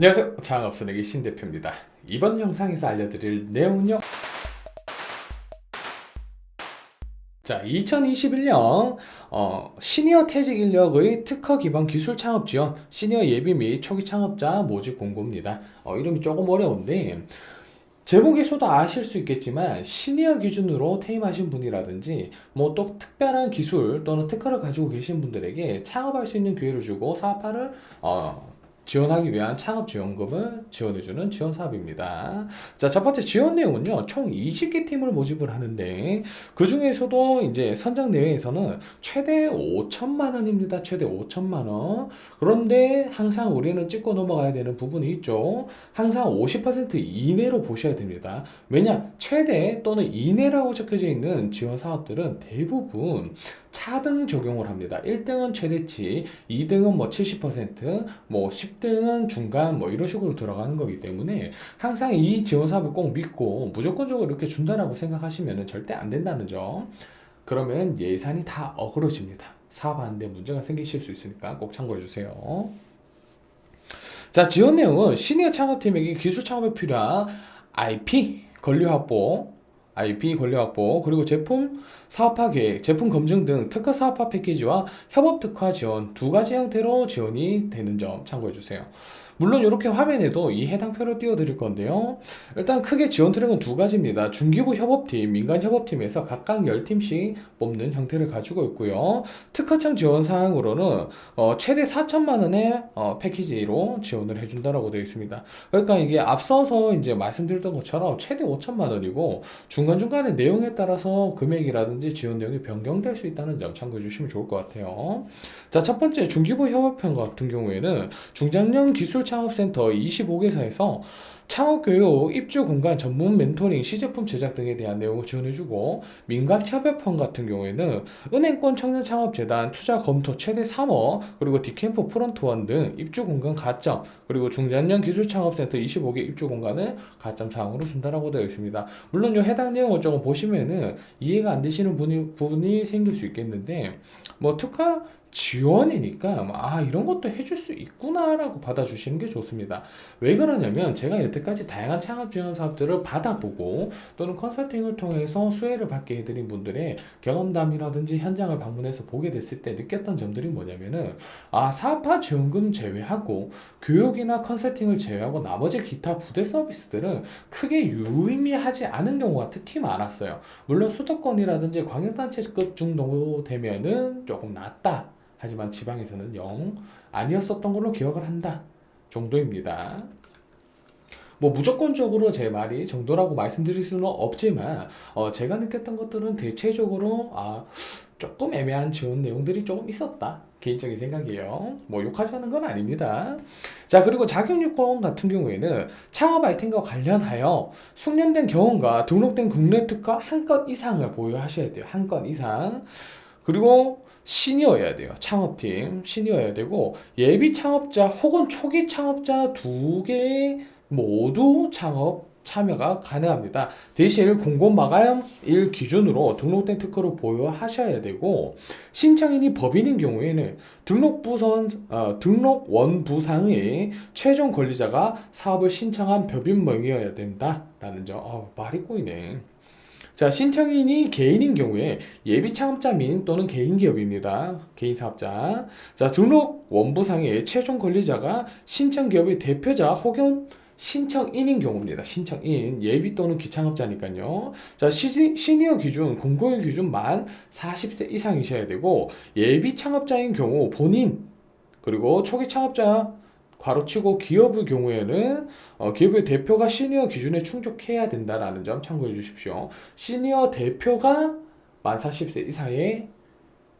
안녕하세요. 장업선에게 신 대표입니다. 이번 영상에서 알려드릴 내용은요. 자, 2021년 어, 시니어 퇴직 인력의 특허 기반 기술 창업 지원, 시니어 예비 및 초기 창업자 모집 공고입니다. 어, 이름이 조금 어려운데 제목에서도 아실 수 있겠지만 시니어 기준으로 퇴임하신 분이라든지 뭐 또 특별한 기술 또는 특허를 가지고 계신 분들에게 창업할 수 있는 기회를 주고 사업화를 어, 지원하기 위한 창업 지원금을 지원해주는 지원 사업입니다. 자, 첫 번째 지원 내용은요, 총 20개 팀을 모집을 하는데, 그 중에서도 이제 선정 내외에서는 최대 5천만 원입니다. 최대 5천만 원. 그런데 항상 우리는 찍고 넘어가야 되는 부분이 있죠. 항상 50% 이내로 보셔야 됩니다. 왜냐, 최대 또는 이내라고 적혀져 있는 지원 사업들은 대부분 차등 적용을 합니다. 1등은 최대치, 2등은 뭐 70%, 뭐 10등은 중간 뭐 이런 식으로 들어가는 거기 때문에 항상 이 지원 사업을 꼭 믿고 무조건적으로 이렇게 준다라고 생각하시면 절대 안 된다는 점. 그러면 예산이 다 어그러집니다. 사업하는데 문제가 생기실 수 있으니까 꼭 참고해 주세요. 자, 지원 내용은 시니어 창업팀에게 기술 창업에 필요한 IP, 권리 확보, IP 권리 확보, 그리고 제품 사업화 계획, 제품 검증 등 특허 사업화 패키지와 협업 특화 지원 두 가지 형태로 지원이 되는 점 참고해 주세요. 물론 이렇게 화면에도 이 해당 표를 띄워드릴 건데요. 일단 크게 지원 트랙은 두 가지입니다. 중기부 협업팀, 민간 협업팀에서 각각 10팀씩 뽑는 형태를 가지고 있고요. 특허청 지원 사항으로는 어, 최대 4천만 원의 어, 패키지로 지원을 해준다라고 되어 있습니다. 그러니까 이게 앞서서 이제 말씀드렸던 것처럼 최대 5천만 원이고 중간중간에 내용에 따라서 금액이라든지 지원 내용이 변경될 수 있다는 점 참고해 주시면 좋을 것 같아요. 자, 첫 번째 중기부 협업편 같은 경우에는 중장년 기술 창업센터 25개사에서 창업교육, 입주 공간 전문 멘토링, 시제품 제작 등에 대한 내용을 지원해주고 민간협업편 같은 경우에는 은행권 청년창업재단 투자 검토 최대 3억 그리고 디캠프 프런트원 등 입주 공간 가점 그리고 중장년 기술창업센터 25개 입주 공간을 가점 사항으로 준다라고 되어 있습니다. 물론 이 해당 내용을 조금 보시면은 이해가 안 되시는 분이, 부분이 생길 수 있겠는데 뭐 특화 지원이니까 뭐, 아 이런 것도 해줄 수 있구나라고 받아주시는 게 좋습니다. 왜 그러냐면 제가 여태까지 다양한 창업 지원 사업들을 받아보고 또는 컨설팅을 통해서 수혜를 받게 해드린 분들의 경험담이라든지 현장을 방문해서 보게 됐을 때 느꼈던 점들이 뭐냐면은 아 사업화 지원금 제외하고 교육이나 컨설팅을 제외하고 나머지 기타 부대 서비스들은 크게 유의미하지 않은 경우가 특히 많았어요. 물론 수도권이라든지 광역단체급 정도 되면은 조금 낫다. 하지만 지방에서는 영 아니었었던 걸로 기억을 한다 정도입니다. 뭐 무조건적으로 제 말이 정도라고 말씀드릴 수는 없지만 어 제가 느꼈던 것들은 대체적으로 아 조금 애매한 지원 내용들이 조금 있었다. 개인적인 생각이에요. 뭐 욕하자는 건 아닙니다. 자, 그리고 자격요건 같은 경우에는 창업 아이템과 관련하여 숙련된 경험과 등록된 국내 특허 한 건 이상을 보유하셔야 돼요. 한 건 이상. 그리고 시니어여야 돼요. 창업팀 시니어여야 되고 예비 창업자 혹은 초기 창업자 두 개 모두 창업 참여가 가능합니다. 대신 공고 마감일 기준으로 등록된 특허를 보유하셔야 되고 신청인이 법인인 경우에는 등록부선 어, 등록원 부상의 최종 권리자가 사업을 신청한 법인 명의여야 된다라는 점. 어, 말이 꼬이네. 자, 신청인이 개인인 경우에 예비 창업자 민 또는 개인 기업입니다. 개인 사업자. 자, 등록 원부상의 최종 권리자가 신청 기업의 대표자 혹은 신청인인 경우입니다. 신청인 예비 또는 기창업자니까요. 자 시, 시니어 기준 공고일 기준 만 40세 이상이셔야 되고 예비 창업자인 경우 본인 그리고 초기 창업자 괄호치고 기업의 경우에는 어, 기업의 대표가 시니어 기준에 충족해야 된다라는 점 참고해 주십시오. 시니어 대표가 만 40세 이상의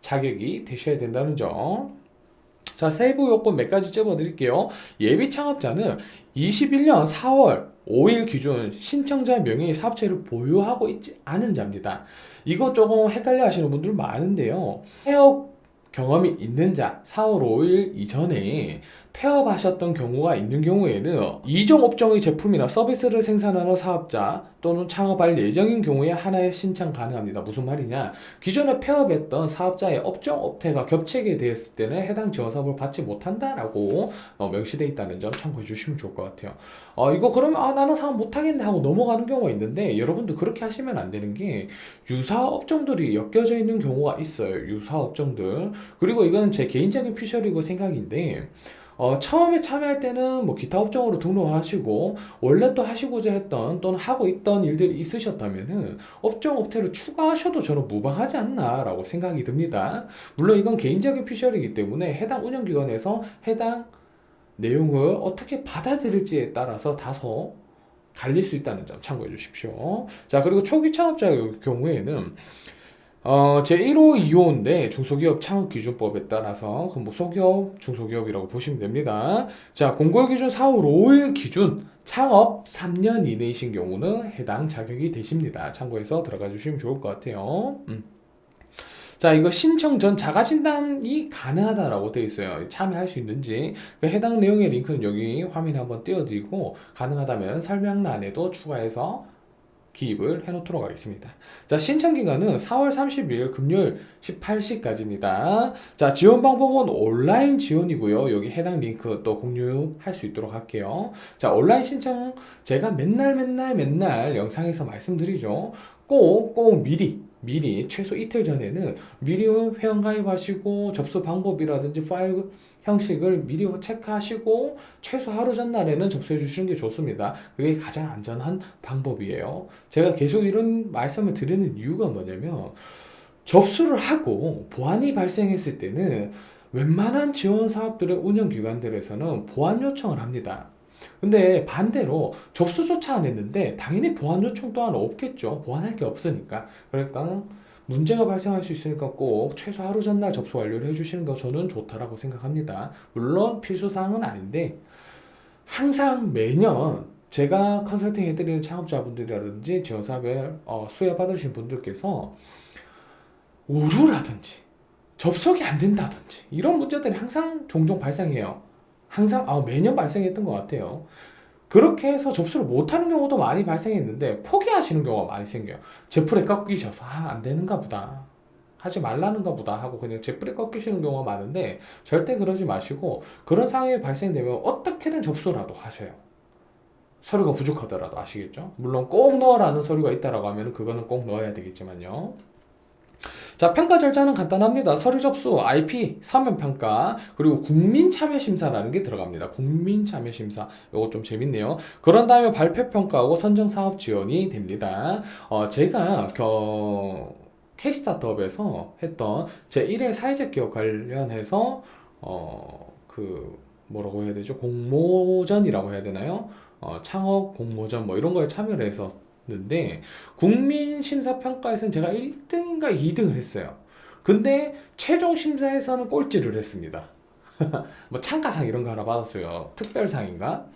자격이 되셔야 된다는 점. 자, 세부 요건 몇 가지 찝어 드릴게요. 예비 창업자는 21년 4월 5일 기준 신청자 명의 사업체를 보유하고 있지 않은 자입니다. 이거 조금 헷갈려 하시는 분들 많은데요. 해업 경험이 있는 자, 4월 5일 이전에 폐업하셨던 경우가 있는 경우에는 이종 업종의 제품이나 서비스를 생산하는 사업자 또는 창업할 예정인 경우에 하나의 신청 가능합니다. 무슨 말이냐? 기존에 폐업했던 사업자의 업종 업태가 겹치게 되었을 때는 해당 지원 사업을 받지 못한다라고 어, 명시되어 있다는 점 참고해 주시면 좋을 것 같아요. 어, 이거 그러면 아 나는 사업 못하겠네 하고 넘어가는 경우가 있는데 여러분도 그렇게 하시면 안 되는 게 유사 업종들이 엮여져 있는 경우가 있어요. 유사 업종들. 그리고 이건 제 개인적인 피셜이고 생각인데 어, 처음에 참여할 때는 뭐 기타 업종으로 등록하시고 원래 또 하시고자 했던 또는 하고 있던 일들이 있으셨다면은 업종 업태를 추가하셔도 저는 무방하지 않나라고 생각이 듭니다. 물론 이건 개인적인 피셜이기 때문에 해당 운영기관에서 해당 내용을 어떻게 받아들일지에 따라서 다소 갈릴 수 있다는 점 참고해 주십시오. 자, 그리고 초기 창업자의 경우에는 어, 제 1호 2호인데 중소기업 창업기준법에 따라서 그 뭐 소기업, 중소기업이라고 보시면 됩니다. 자, 공고기준 4월 5일 기준 창업 3년 이내이신 경우는 해당 자격이 되십니다. 참고해서 들어가 주시면 좋을 것 같아요. 음. 자, 이거 신청 전 자가 진단이 가능하다라고 되어 있어요. 참여할 수 있는지. 그 해당 내용의 링크는 여기 화면에 한번 띄워드리고 가능하다면 설명란에도 추가해서 기입을 해놓도록 하겠습니다. 자, 신청 기간은 4월 30일 금요일 18시까지입니다. 자, 지원 방법은 온라인 지원이고요. 여기 해당 링크 또 공유할 수 있도록 할게요. 자, 온라인 신청 제가 맨날 맨날 맨날 영상에서 말씀드리죠. 꼭, 꼭 미리, 미리 최소 이틀 전에는 미리 회원 가입하시고 접수 방법이라든지 파일 형식을 미리 체크하시고 최소 하루 전날에는 접수해 주시는 게 좋습니다. 그게 가장 안전한 방법이에요. 제가 계속 이런 말씀을 드리는 이유가 뭐냐면 접수를 하고 보안이 발생했을 때는 웬만한 지원 사업들의 운영 기관들에서는 보안 요청을 합니다. 근데 반대로 접수조차 안 했는데 당연히 보안 요청 또한 없겠죠. 보안할 게 없으니까. 그러니까 문제가 발생할 수 있으니까 꼭 최소 하루 전날 접수 완료를 해주시는 거 저는 좋다라고 생각합니다. 물론 필수사항은 아닌데 항상 매년 제가 컨설팅 해드리는 창업자분들이라든지 지원사업에 어, 수혜 받으신 분들께서 오류라든지 접속이 안 된다든지 이런 문제들이 항상 종종 발생해요. 항상 아, 매년 발생했던 것 같아요. 그렇게 해서 접수를 못하는 경우도 많이 발생했는데 포기하시는 경우가 많이 생겨요. 제풀에 꺾이셔서 아, 안 되는가 보다. 하지 말라는가 보다 하고 그냥 제풀에 꺾이시는 경우가 많은데 절대 그러지 마시고 그런 상황이 발생되면 어떻게든 접수라도 하세요. 서류가 부족하더라도 아시겠죠? 물론 꼭 넣어라는 서류가 있다라고 하면 그거는 꼭 넣어야 되겠지만요. 자, 평가 절차는 간단합니다. 서류 접수, IP, 서면 평가, 그리고 국민 참여 심사라는 게 들어갑니다. 국민 참여 심사. 이거 좀 재밌네요. 그런 다음에 발표 평가하고 선정 사업 지원이 됩니다. 어, 제가 겨 K스타트업에서 했던 제 1회 사회적 기업 관련해서 어, 그 뭐라고 해야 되죠? 공모전이라고 해야 되나요? 어, 창업 공모전 뭐 이런 거에 참여를 해서 는데 국민 심사 평가에서는 제가 1등인가 2등을 했어요. 근데 최종 심사에서는 꼴찌를 했습니다. 뭐 참가상 이런 거 하나 받았어요. 특별상인가?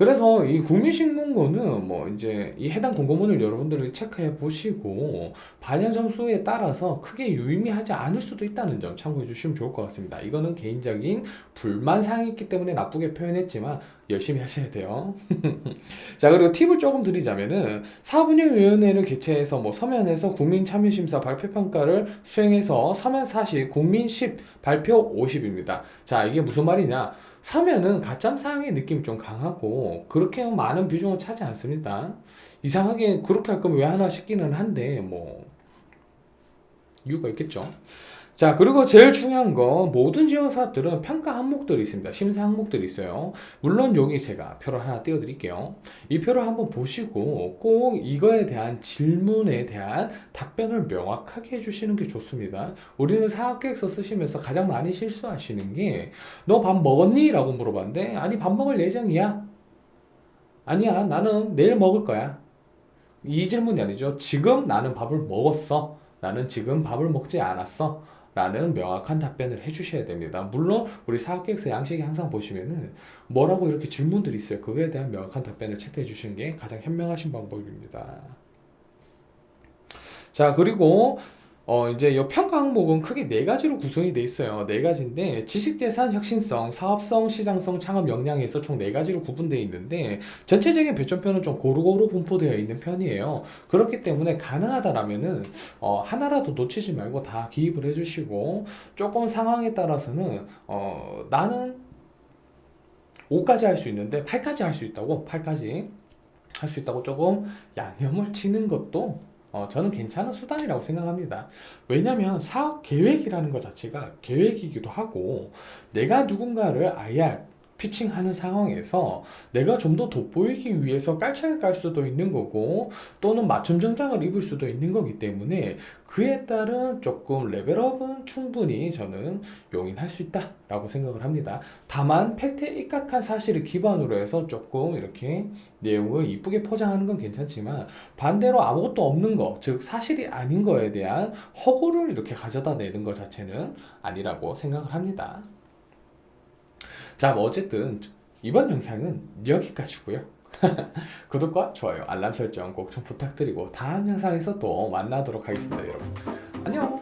그래서 이 국민신문고는 뭐 이제 이 해당 공고문을 여러분들이 체크해 보시고 반영 점수에 따라서 크게 유의미하지 않을 수도 있다는 점 참고해 주시면 좋을 것 같습니다. 이거는 개인적인 불만 사항이 있기 때문에 나쁘게 표현했지만 열심히 하셔야 돼요. 자, 그리고 팁을 조금 드리자면은 사업운영위원회를 개최해서 뭐 서면에서 국민 참여 심사 발표 평가를 수행해서 서면 40, 국민 10, 발표 50입니다. 자, 이게 무슨 말이냐? 서면은 가점 사항의 느낌이 좀 강하고 그렇게 많은 비중을 차지 않습니다. 이상하게 그렇게 할 거면 왜 하나 싶기는 한데 뭐 이유가 있겠죠. 자, 그리고 제일 중요한 거 모든 지원 사업들은 평가 항목들이 있습니다. 심사 항목들이 있어요. 물론 여기 제가 표를 하나 띄워 드릴게요. 이 표를 한번 보시고 꼭 이거에 대한 질문에 대한 답변을 명확하게 해 주시는 게 좋습니다. 우리는 사업 계획서 쓰시면서 가장 많이 실수하시는 게 너 밥 먹었니? 라고 물어봤는데 아니 밥 먹을 예정이야. 아니야. 나는 내일 먹을 거야. 이 질문이 아니죠. 지금 나는 밥을 먹었어. 나는 지금 밥을 먹지 않았어. 라는 명확한 답변을 해주셔야 됩니다. 물론 우리 사업 계획서 양식에 항상 보시면은 뭐라고 이렇게 질문들이 있어요. 그거에 대한 명확한 답변을 체크해 주시는 게 가장 현명하신 방법입니다. 자 그리고 어, 이제 이 평가 항목은 크게 네 가지로 구성이 돼 있어요. 네 가지인데 지식 재산 혁신성, 사업성, 시장성, 창업 역량에서 총 네 가지로 구분되어 있는데 전체적인 배점표는 좀 고루고루 분포되어 있는 편이에요. 그렇기 때문에 가능하다라면은 어, 하나라도 놓치지 말고 다 기입을 해 주시고 조금 상황에 따라서는 어, 나는 5까지 할 수 있는데 8까지 할 수 있다고 8까지 할 수 있다고 조금 양념을 치는 것도 어, 저는 괜찮은 수단이라고 생각합니다. 왜냐하면 사업 계획이라는 것 자체가 계획이기도 하고 내가 누군가를 IR 피칭하는 상황에서 내가 좀 더 돋보이기 위해서 깔창을 깔 수도 있는 거고 또는 맞춤 정장을 입을 수도 있는 거기 때문에 그에 따른 조금 레벨업은 충분히 저는 용인할 수 있다라고 생각을 합니다. 다만 팩트에 입각한 사실을 기반으로 해서 조금 이렇게 내용을 이쁘게 포장하는 건 괜찮지만 반대로 아무것도 없는 거, 즉 사실이 아닌 거에 대한 허구를 이렇게 가져다 내는 것 자체는 아니라고 생각을 합니다. 자, 뭐 어쨌든 이번 영상은 여기까지고요. 구독과 좋아요, 알람 설정 꼭 좀 부탁드리고 다음 영상에서 또 만나도록 하겠습니다, 여러분. 안녕.